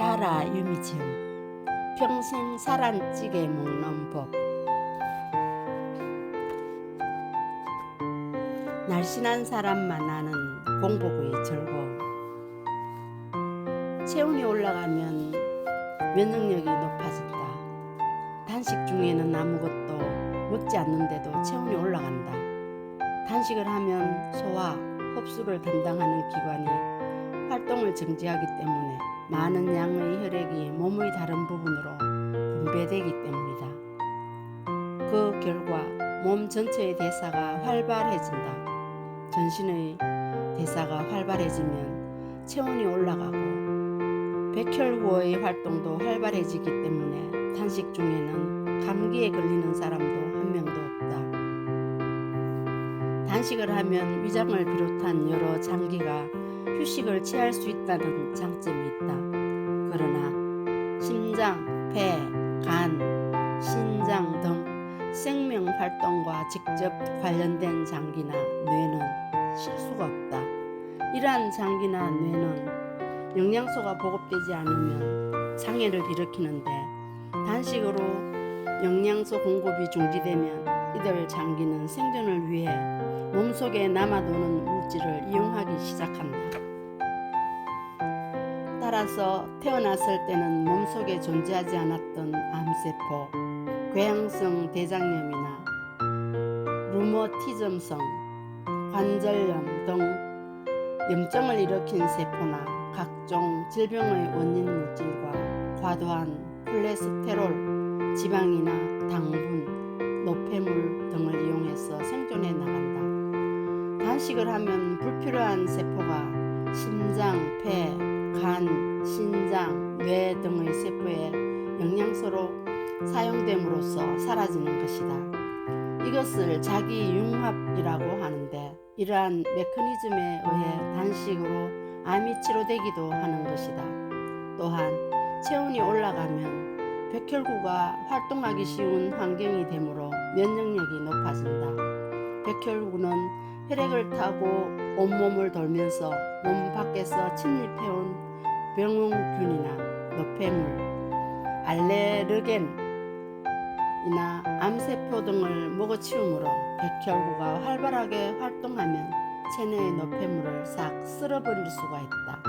깨하라 유미지음 평생 사란찌개 먹는 법. 날씬한 사람만 아는 공복의 즐거움 체온이 올라가면 면역력이 높아진다. 단식 중에는 아무것도 먹지 않는데도 체온이 올라간다. 단식을 하면 소화, 흡수를 담당하는 기관이 활동을 정지하기 때문에 많은 양의 혈액이 몸의 다른 부분으로 분배되기 때문이다. 그 결과 몸 전체의 대사가 활발해진다. 전신의 대사가 활발해지면 체온이 올라가고 백혈구의 활동도 활발해지기 때문에 단식 중에는 감기에 걸리는 사람도 한 명도 없다. 단식을 하면 위장을 비롯한 여러 장기가 휴식을 취할 수 있다는 장점이 있다. 그러나 심장, 폐, 간, 신장 등 생명 활동과 직접 관련된 장기나 뇌는 쉴 수가 없다. 이러한 장기나 뇌는 영양소가 보급되지 않으면 장애를 일으키는데 단식으로 영양소 공급이 중지되면 이들 장기는 생존을 위해 몸속에 남아도는 물질을 이용하기 시작한다. 따라서 태어났을 때는 몸속에 존재하지 않았던 암세포, 궤양성 대장염이나 루머티즘성 관절염 등 염증을 일으킨 세포나 각종 질병의 원인 물질과 과도한 콜레스테롤, 지방이나 당분, 노폐물 등을 이용해서 생존해 나간다. 단식을 하면 불필요한 세포가 심장, 폐, 간, 신장, 뇌 등의 세포에 영양소로 사용됨으로써 사라지는 것이다. 이것을 자기 융합이라고 하는데 이러한 메커니즘에 의해 단식으로 암이 치료되기도 하는 것이다. 또한 체온이 올라가면 백혈구가 활동하기 쉬운 환경이 되므로 면역력이 높아진다. 백혈구는 혈액을 타고 온몸을 돌면서 몸 밖에서 침입해온 병원균이나 노폐물, 알레르겐이나 암세포 등을 먹어치우므로 백혈구가 활발하게 활동하면 체내의 노폐물을 싹 쓸어버릴 수가 있다.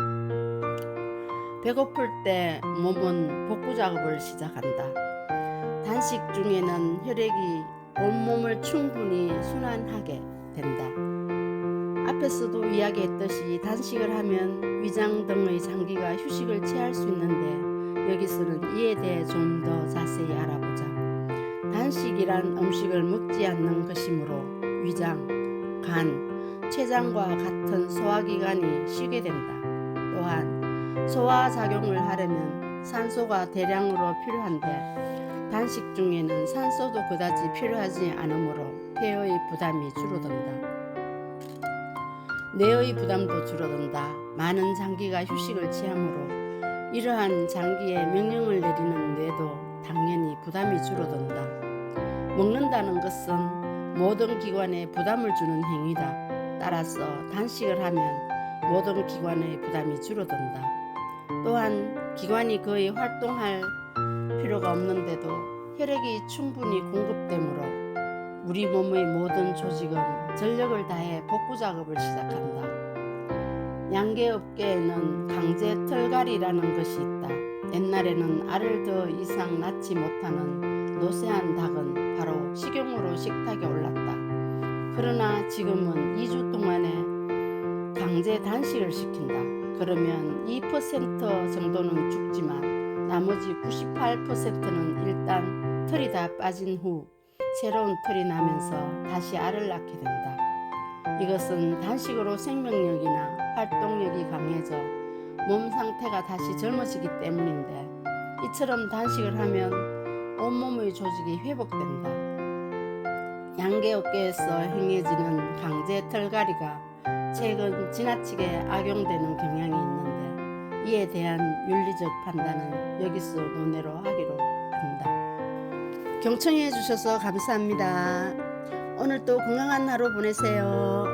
배고플 때 몸은 복구 작업을 시작한다. 단식 중에는 혈액이 온몸을 충분히 순환하게 된다. 앞에서도 이야기했듯이 단식을 하면 위장 등의 장기가 휴식을 취할 수 있는데 여기서는 이에 대해 좀 더 자세히 알아보자. 단식이란 음식을 먹지 않는 것이므로 위장, 간, 췌장과 같은 소화기관이 쉬게 된다. 또한 소화 작용을 하려면 산소가 대량으로 필요한데 단식 중에는 산소도 그다지 필요하지 않으므로 폐의 부담이 줄어든다. 뇌의 부담도 줄어든다. 많은 장기가 휴식을 취하므로 이러한 장기에 명령을 내리는 뇌도 당연히 부담이 줄어든다. 먹는다는 것은 모든 기관에 부담을 주는 행위다. 따라서 단식을 하면 모든 기관의 부담이 줄어든다. 또한 기관이 거의 활동할 필요가 없는데도 혈액이 충분히 공급되므로 우리 몸의 모든 조직은 전력을 다해 복구 작업을 시작한다. 양계업계에는 강제 털갈이라는 것이 있다. 옛날에는 알을 더 이상 낳지 못하는 노쇠한 닭은 바로 식용으로 식탁에 올랐다. 그러나 지금은 2주 동안에 강제 단식을 시킨다. 그러면 2% 정도는 죽지만 나머지 98%는 일단 털이 다 빠진 후 새로운 털이 나면서 다시 알을 낳게 된다. 이것은 단식으로 생명력이나 활동력이 강해져 몸 상태가 다시 젊어지기 때문인데 이처럼 단식을 하면 온몸의 조직이 회복된다. 양계업계에서 행해지는 강제 털갈이가 최근 지나치게 악용되는 경향이 있는데 이에 대한 윤리적 판단은 여기서 논의로 하기로 한다. 경청해 주셔서 감사합니다. 오늘도 건강한 하루 보내세요.